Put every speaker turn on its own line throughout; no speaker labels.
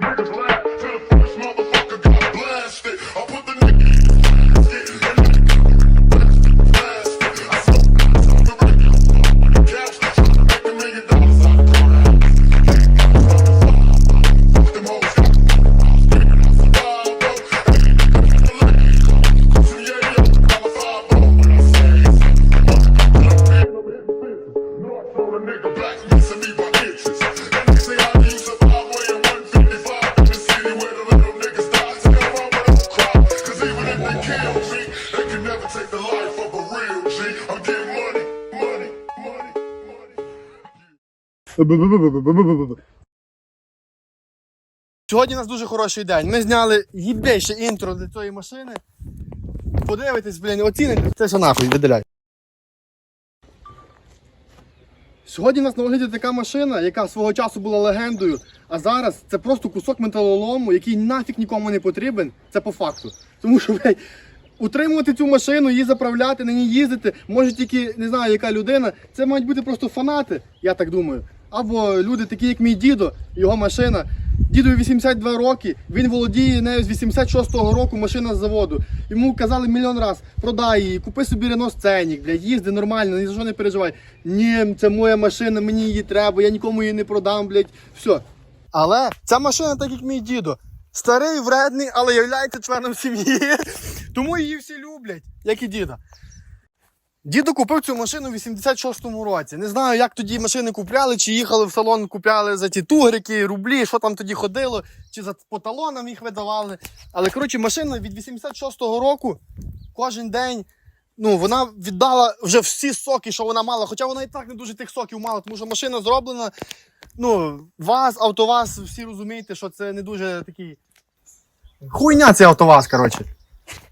Niggas laugh till the
Сьогодні у нас дуже хороший день. Ми зняли їбейше інтро для цієї машини. Подивитесь, блін, оціните. Це все нахуй, видаляй. Сьогодні у нас на огляді така машина, яка свого часу була легендою, а зараз це просто кусок металолому, який нафіг нікому не потрібен. Це по факту. Тому що, блядь, утримувати цю машину, її заправляти, на ній їздити, може тільки не знаю, яка людина. Це мають бути просто фанати, я так думаю. Або люди, такі як мій дідо, його машина. Дідові 82 роки, він володіє нею з 86-го року машина з заводу. Йому казали мільйон раз, продай її, купи собі Рено Сценік, блядь, їзди нормально, ні за що не переживай. Ні, це моя машина, мені її треба, я нікому її не продам, блядь, все. Але ця машина, так як мій дідо, старий, вредний, але являється членом сім'ї. Тому її всі люблять, як і діда. Дідо купив цю машину в 86-му році. Не знаю, як тоді машини купляли, чи їхали в салон, купляли за ті тугрики, рублі, що там тоді ходило, чи за по талонам їх видавали. Але коротше, машина від 86-го року кожен день. Ну, вона віддала вже всі соки, що вона мала. Хоча вона і так не дуже тих соків мала, тому що машина зроблена. Ну, ВАЗ, АвтоВАЗ, всі розумієте, що це не дуже такий. Хуйня цей АвтоВАЗ, коротше.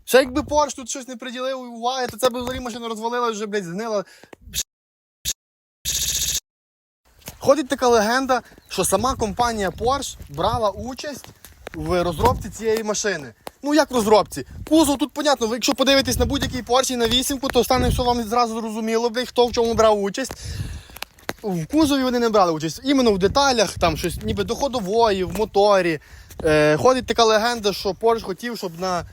Ще якби Порш тут щось не приділив уваги, то це б взагалі машина розвалила, вже, блядь, згнила. Ходить така легенда, що сама компанія Porsche брала участь в розробці цієї машини. Ну як в розробці? Кузов тут понятно, ви якщо подивитесь на будь-який Porsche на вісімку, то стане все вам зразу зрозуміло, блядь, хто в чому брав участь. В кузові вони не брали участь. Іменно в деталях, там щось ніби до ходової, в моторі. Е, ходить така легенда, що Porsche хотів, щоб на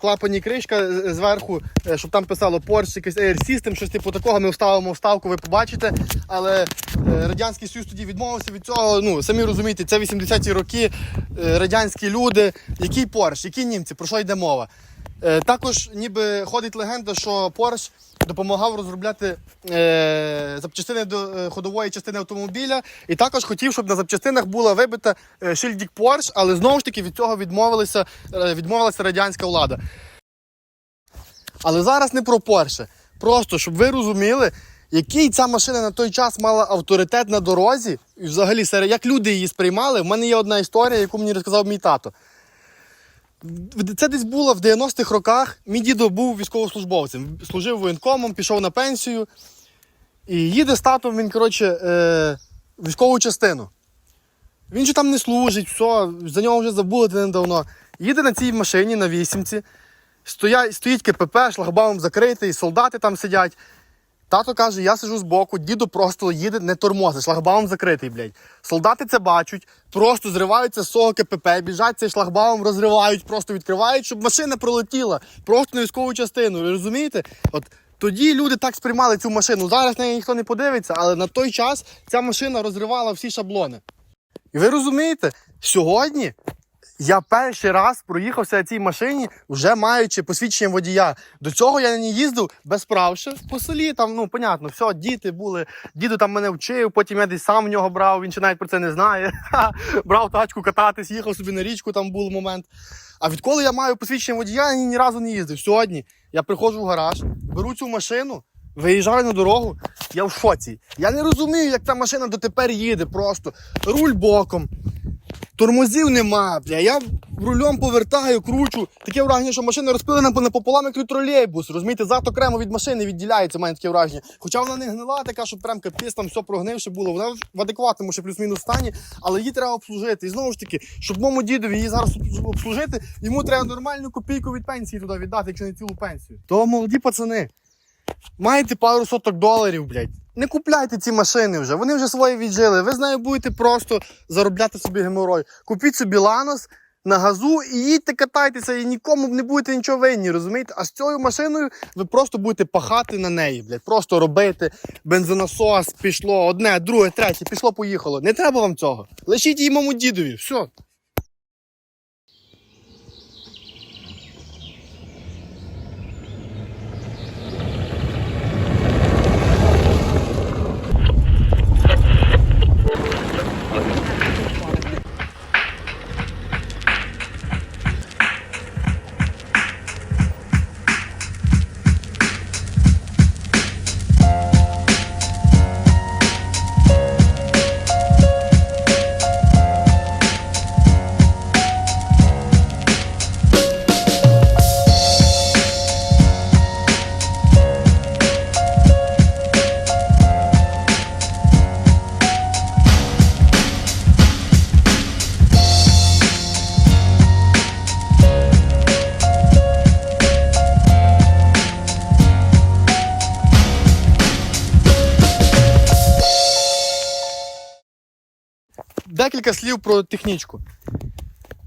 клапані кришка е, зверху, е, щоб там писало Porsche якийсь Air System, щось типу такого. Ми вставимо вставку, ви побачите. Але е, Радянський Союз тоді відмовився від цього. Ну, самі розумієте, це 80-ті роки, е, радянські люди. Який Porsche, які німці, про що йде мова? Е, також ніби ходить легенда, що Porsche допомагав розробляти е, запчастини до е, ходової частини автомобіля, і також хотів, щоб на запчастинах була вибита е, шильдик Porsche, але знову ж таки від цього відмовилися, е, відмовилася радянська влада. Але зараз не про Porsche. Просто щоб ви розуміли, який ця машина на той час мала авторитет на дорозі, і взагалі як люди її сприймали. В мене є одна історія, яку мені розказав мій тато. Це десь було в 90-х роках. Мій дідо був військовослужбовцем, служив воєнкомом, пішов на пенсію. І їде з татом він, коротше, е, військову частину. Він же там не служить, все, за нього вже забули недавно. Їде на цій машині на вісімці, стоя, стоїть КПП, шлагбаум закритий, солдати там сидять. Тато каже, я сижу збоку, діду просто їде, не тормозить, шлагбаум закритий, блядь. Солдати це бачать, просто зриваються з свого КПП, біжать цей шлагбаум, розривають, просто відкривають, щоб машина пролетіла просто на військову частину. Розумієте? От тоді люди так сприймали цю машину. Зараз на неї ніхто не подивиться, але на той час ця машина розривала всі шаблони. І ви розумієте, сьогодні я перший раз проїхався на цій машині, вже маючи посвідчення водія. До цього я на ній їздив без прав по селі. Там, ну, понятно, все, діти були, діду там мене вчив, потім я десь сам в нього брав, він ще навіть про це не знає. брав тачку кататись, їхав собі на річку, там був момент. А відколи я маю посвідчення водія, я ні разу не їздив. Сьогодні я приходжу в гараж, беру цю машину. Виїжджаю на дорогу, я в шоці. Я не розумію, як ця машина дотепер їде просто. Руль боком, Тормозів нема, бля. Я рулем повертаю, кручу. Таке враження, що машина розпилена напополам, як тролейбус. Розумієте, зад окремо від машини відділяється, має таке враження. Хоча вона не гнила, така, що прям капець, там все прогнивше було. Вона в адекватному ще плюс-мінус стані, але її треба обслужити. І знову ж таки, щоб моєму дідові її зараз обслужити, йому треба нормальну копійку від пенсії туди віддати, якщо не цілу пенсію. То молоді пацани, маєте пару соток доларів, блядь. Не купляйте ці машини вже, вони вже своє віджили. Ви з нею будете просто заробляти собі геморой. Купіть собі ланос на газу і їдьте катайтеся, і нікому не будете нічого винні, розумієте? А з цією машиною ви просто будете пахати на неї, блядь. Просто робити бензонасос, пішло одне, друге, третє, пішло, поїхало. Не треба вам цього. Лишіть її маму дідові. Все. Декілька слів про технічку.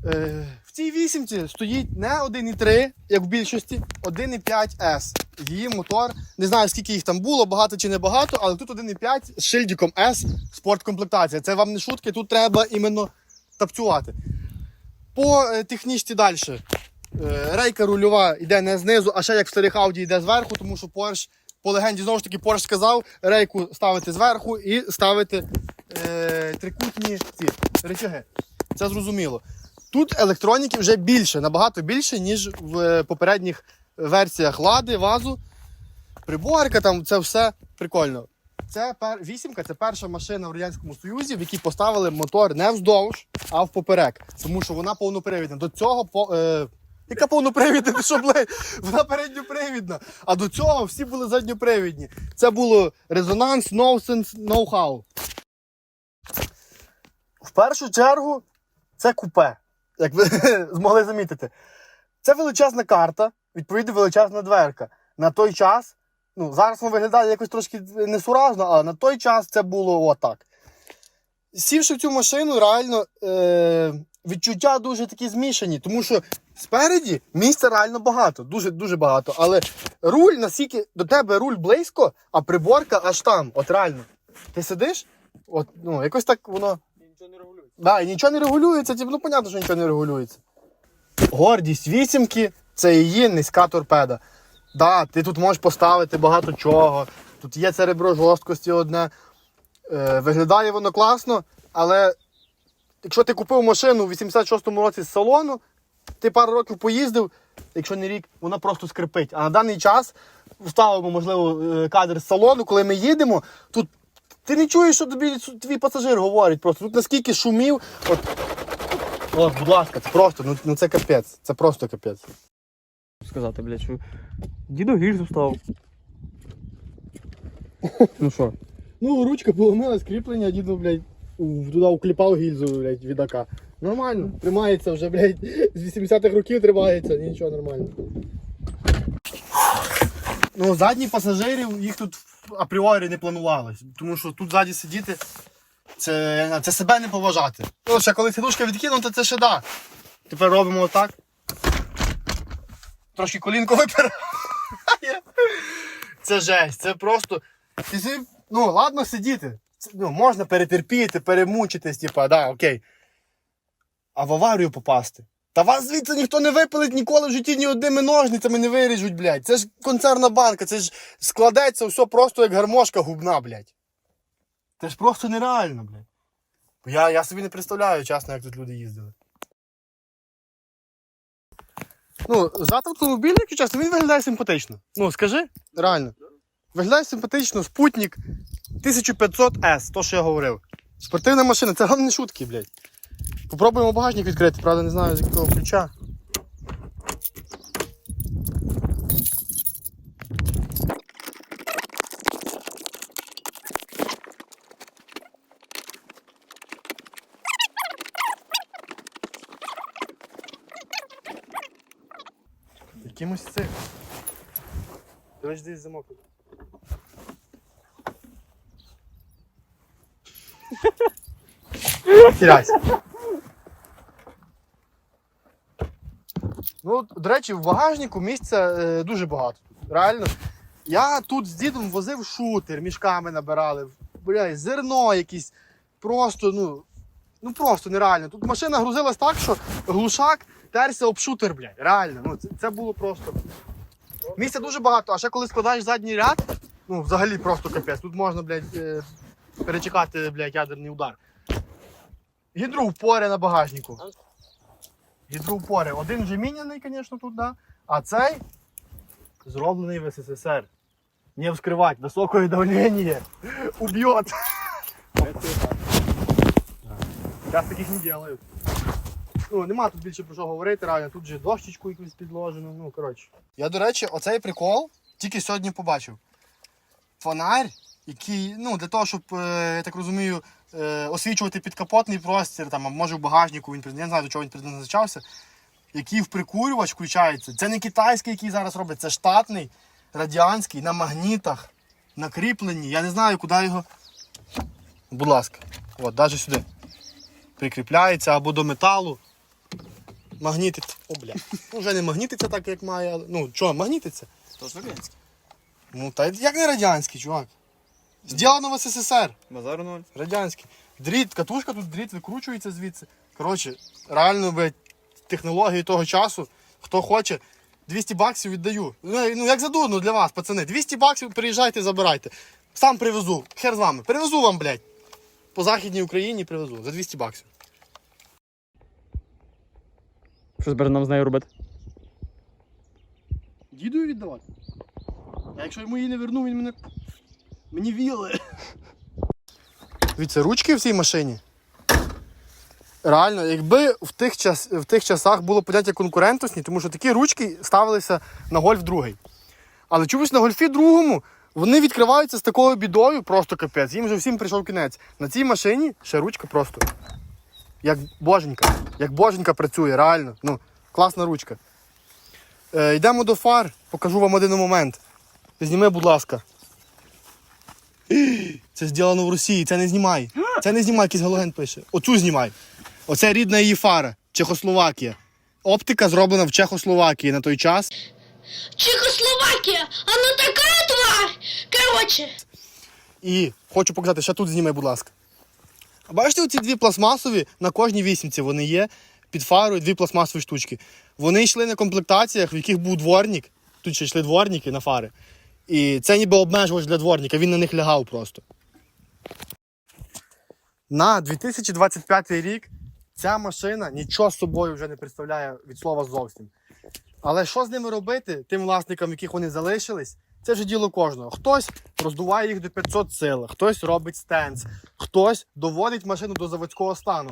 Е, в цій вісімці стоїть не 1,3, як в більшості, 1,5S. Її мотор. Не знаю, скільки їх там було, багато чи не багато, але тут 1,5 з шильдиком S спорткомплектація. Це вам не шутки, тут треба іменно тапцювати. По е, технічці далі. Е, рейка рульова йде не знизу, а ще як в старих Audi йде зверху, тому що Porsche, по легенді знову ж таки, Porsche сказав, рейку ставити зверху і ставити е, трикутні ці речаги. Це зрозуміло. Тут електроніки вже більше, набагато більше, ніж в е, попередніх версіях лади, вазу. Приборка, там це все прикольно. Це пер... вісімка це перша машина в Радянському Союзі, в якій поставили мотор не вздовж, а впоперек. Тому що вона повнопривідна. До цього по. Е... Яка повнопривідна, що, блядь? Вона передньопривідна. А до цього всі були задньопривідні. Це було резонанс, ноусенс, ноу-хау. В першу чергу це купе, як ви змогли замітити. Це величезна карта, відповідно, величезна дверка. На той час, ну, зараз воно виглядає якось трошки несуразно, а на той час це було отак. Сівши в цю машину, реально е- відчуття дуже такі змішані, тому що спереді місця реально багато, дуже дуже багато. Але руль, наскільки до тебе руль близько, а приборка аж там, от реально. Ти сидиш, от, ну, якось так воно.
Нічого не регулюється.
Да, і нічого не регулюється, типу, ну понятно, що нічого не регулюється. Гордість вісімки це її низька торпеда. Да, ти тут можеш поставити багато чого. Тут є це ребро жорсткості одне. Е, виглядає воно класно, але якщо ти купив машину в 86-му році з салону, ти пару років поїздив, якщо не рік, вона просто скрипить. А на даний час вставимо, можливо, е, кадр з салону, коли ми їдемо, тут ти не чуєш, що тобі твій пасажир говорить. Просто тут наскільки шумів. От, от будь ласка, це просто, ну, ну це капець. Це просто капець.
Сказати, блядь, що діду гільзу став. Ну що?
Ну, ручка поломилась, кріплення, діду, блядь, туди укліпав гільзу, блядь, відака. Нормально, тримається вже, блядь, з 80-х років тримається, нічого нормально. Ну, задні пасажирів їх тут апріорі не планувалось, тому що тут ззаді сидіти, це, це себе не поважати. Ну, ще коли сидушка відкинута, це ще да. Тепер робимо отак. Трошки колінко випирає. Це жесть, це просто. Ну, ладно сидіти. Це, ну, можна перетерпіти, перемучитись, типа, да, окей. А в аварію попасти. Та вас звідси ніхто не випилить ніколи в житті ні одними ножницями не виріжуть, блядь. Це ж концерна банка, це ж складеться все просто як гармошка губна, блядь. Це ж просто нереально, блядь. Я, я собі не представляю, чесно, як тут люди їздили. Ну, зад автомобіля, якщо чесно, він виглядає симпатично. Ну, скажи, реально. Виглядає симпатично, спутник 1500S, то, що я говорив. Спортивна машина, це головне шутки, блядь. Попробуємо багажник відкрити, правда, не знаю з якого ключа. Якимось цим. До речі, десь замок. Теряйся. Ну, до речі, в багажнику місця е, дуже багато. Реально. Я тут з дідом возив шутер, мішками набирали, бля, зерно якісь. Просто, ну, ну просто нереально. Тут машина грузилась так, що глушак терся об шутер, блядь. Реально. Ну, це, це було просто. Місця дуже багато, а ще коли складаєш задній ряд, ну взагалі просто капець. Тут можна, блядь, е, перечекати, блядь, ядерний удар. Гідроупори на багажнику. Гідроупори. Один вже міняний, звісно, тут, да. А цей зроблений в СССР. Не вскривати, високое давлення. Уб'єт. Зараз таких не делають. Ну, нема тут більше про що говорити, реально. Тут же дощечку якусь підложено. Ну, коротше. Я, до речі, оцей прикол тільки сьогодні побачив. Фонарь, який, ну, для того, щоб, е, я так розумію, е, освічувати підкапотний простір, там, а може в багажнику він я не знаю, до чого він призначався, який в прикурювач включається. Це не китайський, який зараз роблять, це штатний, радіанський, на магнітах, на кріпленні. Я не знаю, куди його. Будь ласка, от, навіть сюди. Прикріпляється або до металу. Магнітиться. О, бля. Ну, вже не магнітиться так, як має. Ну, що, магнітиться?
Тож радянський.
Ну, та як не радянський, чувак. Зроблено в СССР.
Базар ноль.
Радянський. Дріт, катушка тут дріт викручується звідси. Коротше, реально, блядь, технології того часу. Хто хоче, 200 баксів віддаю. Ну, ну як задурно для вас, пацани. 200 баксів приїжджайте, забирайте. Сам привезу. Хер з вами. Привезу вам, блядь. По Західній Україні привезу за 200 баксів.
Що збере нам з нею робити?
Діду віддавати. А якщо йому її не верну, він мене. Мені віли. Дивіться, ручки в цій машині. Реально, якби в тих, час, в тих часах було поняття конкурентності, тому що такі ручки ставилися на гольф другий. Але чомусь на гольфі другому вони відкриваються з такою бідою, просто капець. Їм вже всім прийшов кінець. На цій машині ще ручка просто. Як боженька. Як боженька працює, реально. Ну, класна ручка. Е, йдемо до фар, покажу вам один момент. Зніми, будь ласка. Це зроблено в Росії, це не знімай. Це не знімай, якийсь галоген пише. Оцю знімай. Оце рідна її фара, Чехословакія. Оптика зроблена в Чехословакії на той час.
Чехословакия, она такая тварь! Короче,
І хочу показати, ще тут зніми, будь ласка. Бачите, оці дві пластмасові на кожній вісімці вони є під фарою дві пластмасові штучки. Вони йшли на комплектаціях, в яких був дворник. Тут ще йшли дворники на фари. І це ніби обмежувач для дворника, він на них лягав просто. На 2025 рік ця машина нічого з собою вже не представляє від слова зовсім. Але що з ними робити, тим власникам, яких вони залишились, це вже діло кожного. Хтось роздуває їх до 500 сил, хтось робить стенс, хтось доводить машину до заводського стану.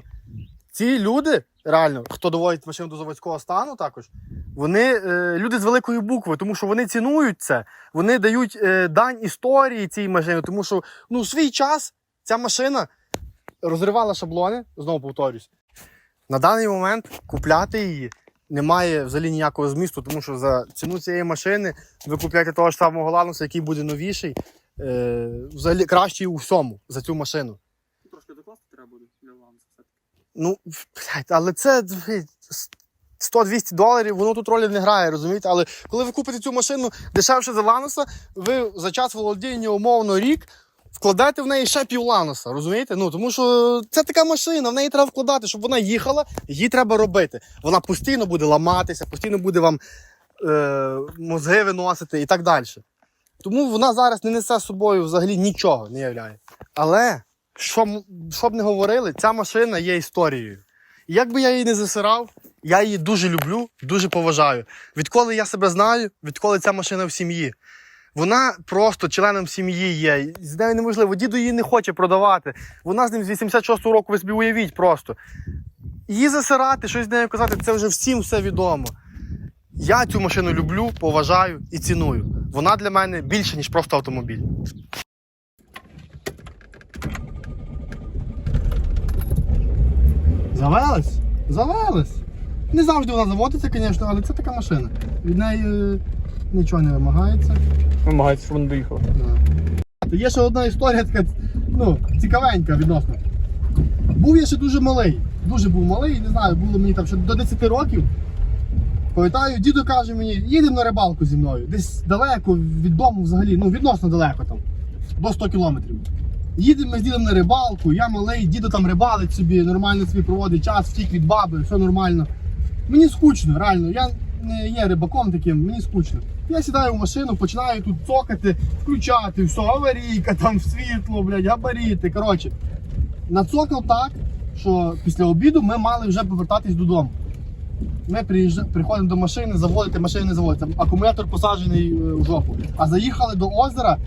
Ці люди, реально, хто доводить машину до заводського стану, також вони е, люди з великої букви, тому що вони цінують це, вони дають е, дань історії цій машині, тому що ну, в свій час ця машина розривала шаблони, знову повторюсь. На даний момент купляти її немає взагалі ніякого змісту, тому що за ціну цієї машини ви купляєте того ж самого Лануса, який буде новіший, е, взагалі кращий у всьому за цю машину.
Трошки докласти треба буде для ланця.
Ну, блядь, але це 100-200 доларів, воно тут ролі не грає, розумієте? Але коли ви купите цю машину дешевше за Лануса, ви за час володіння умовно рік вкладаєте в неї ще пів Лануса, розумієте? Ну, тому що це така машина, в неї треба вкладати, щоб вона їхала, її треба робити. Вона постійно буде ламатися, постійно буде вам е, мозги виносити і так далі. Тому вона зараз не несе з собою взагалі нічого не являє. Але що, що б не говорили, ця машина є історією. І як би я її не засирав, я її дуже люблю, дуже поважаю. Відколи я себе знаю, відколи ця машина в сім'ї. Вона просто членом сім'ї є. З нею неможливо. Діду її не хоче продавати. Вона з ним з 86-го року, ви собі уявіть просто. Її засирати, щось з нею казати, це вже всім все відомо. Я цю машину люблю, поважаю і ціную. Вона для мене більше, ніж просто автомобіль. Завелась? Завелась. Не завжди вона заводиться, звісно, але це така машина. Від неї е, нічого не вимагається.
Вимагається, щоб вона доїхала.
Да. Є ще одна історія така, ну, цікавенька відносно. був я ще дуже малий. Дуже був малий, не знаю, було мені там ще до 10 років. Пам'ятаю, діду каже мені, їдемо на рибалку зі мною. Десь далеко від дому взагалі, ну відносно далеко там, до 100 кілометрів. Їдемо ми з дідом на рибалку, я малий, діду там рибалить собі, нормально собі проводить час, втік від баби, все нормально. Мені скучно, реально, я не є рибаком таким, мені скучно. Я сідаю в машину, починаю тут цокати, включати, все, аварійка, там світло, блядь, габаріти. Коротше, нацокав так, що після обіду ми мали вже повертатись додому. Ми приїжджа... приходимо до машини, заводити, машина не заводиться. Акумулятор посаджений е, в жопу. А заїхали до озера,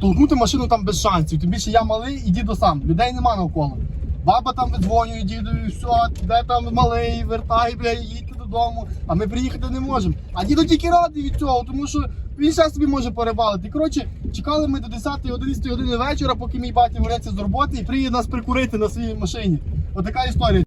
толкнути машину там без шансів. Тим більше я малий і діду сам. Людей нема навколо. Баба там видзвонює дідові, все, де там малий, вертай, бля, їдьте додому. А ми приїхати не можемо. А діду тільки радий від цього, тому що він ще собі може перебалити. Коротше, чекали ми до 10-11 години вечора, поки мій батя вернеться з роботи і приїде нас прикурити на своїй машині. Отака історія.